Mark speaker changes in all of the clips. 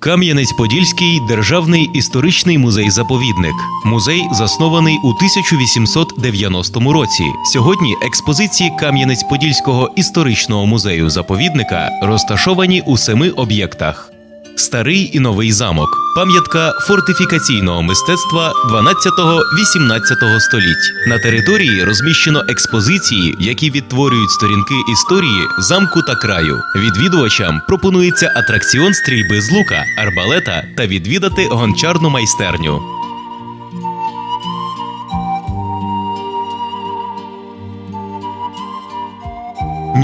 Speaker 1: Кам'янець-Подільський державний історичний музей-заповідник. Музей заснований у 1890 році. Сьогодні експозиції Кам'янець-Подільського історичного музею-заповідника розташовані у семи об'єктах. Старий і новий замок, пам'ятка фортифікаційного мистецтва 12-18 століть. На території розміщено експозиції, які відтворюють сторінки історії замку та краю. Відвідувачам пропонується атракціон стрільби з лука, арбалета та відвідати гончарну майстерню.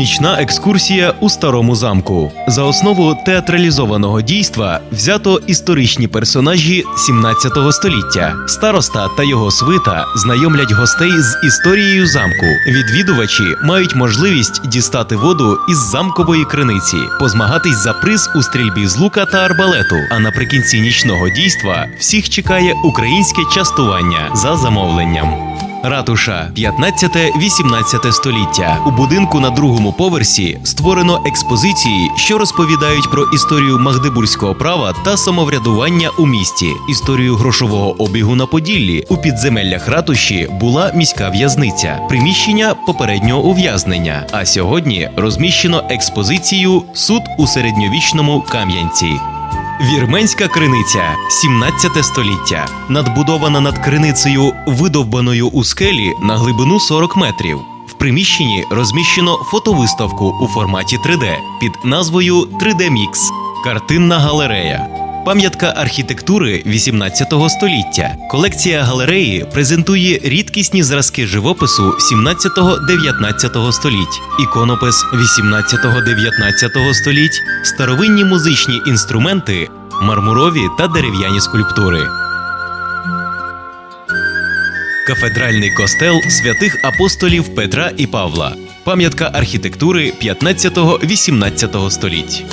Speaker 1: Нічна екскурсія у старому замку. За основу театралізованого дійства взято історичні персонажі 17 століття. Староста та його свита знайомлять гостей з історією замку. Відвідувачі мають можливість дістати воду із замкової криниці, позмагатись за приз у стрільбі з лука та арбалету. А наприкінці нічного дійства всіх чекає українське частування за замовленням. Ратуша 15-18 століття. У будинку на другому поверсі створено експозиції, що розповідають про історію магдебурзького права та самоврядування у місті, історію грошового обігу на Поділлі. У підземеллях ратуші була міська в'язниця, приміщення попереднього ув'язнення. А сьогодні розміщено експозицію Суд у середньовічному Кам'янці. Вірменська криниця 17 століття, надбудована над криницею, видовбаною у скелі на глибину 40 метрів. В приміщенні розміщено фотовиставку у форматі 3D під назвою 3D Mix – картинна галерея. Пам'ятка архітектури 18 століття. Колекція галереї презентує рідкісні зразки живопису 17-19 століть, іконопис 18-19 століть, старовинні музичні інструменти, мармурові та дерев'яні скульптури. Кафедральний костел святих апостолів Петра і Павла. Пам'ятка архітектури 15-18 століть.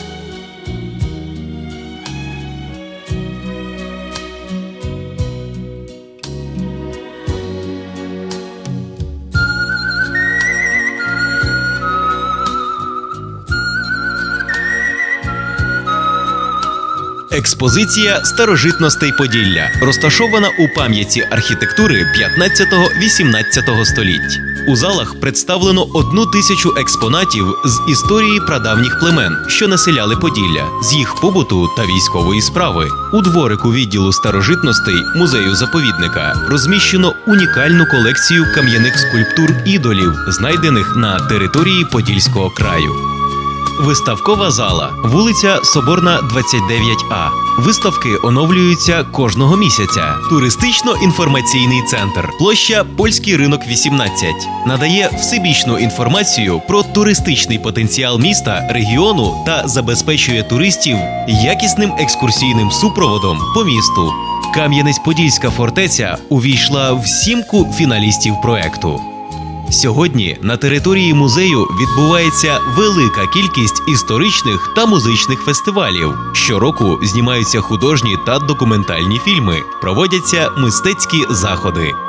Speaker 1: Експозиція старожитностей Поділля розташована у пам'яті архітектури 15-18 століть. У залах представлено одну тисячу експонатів з історії прадавніх племен, що населяли Поділля, з їх побуту та військової справи. У дворику відділу старожитностей музею заповідника розміщено унікальну колекцію кам'яних скульптур ідолів, знайдених на території Подільського краю. Виставкова зала, вулиця Соборна, 29А. Виставки оновлюються кожного місяця. Туристично-інформаційний центр, площа Польський ринок 18 надає всебічну інформацію про туристичний потенціал міста, регіону та забезпечує туристів якісним екскурсійним супроводом по місту. Кам'янець-Подільська фортеця увійшла в сімку фіналістів проекту. Сьогодні на території музею відбувається велика кількість історичних та музичних фестивалів. Щороку знімаються художні та документальні фільми, проводяться мистецькі заходи.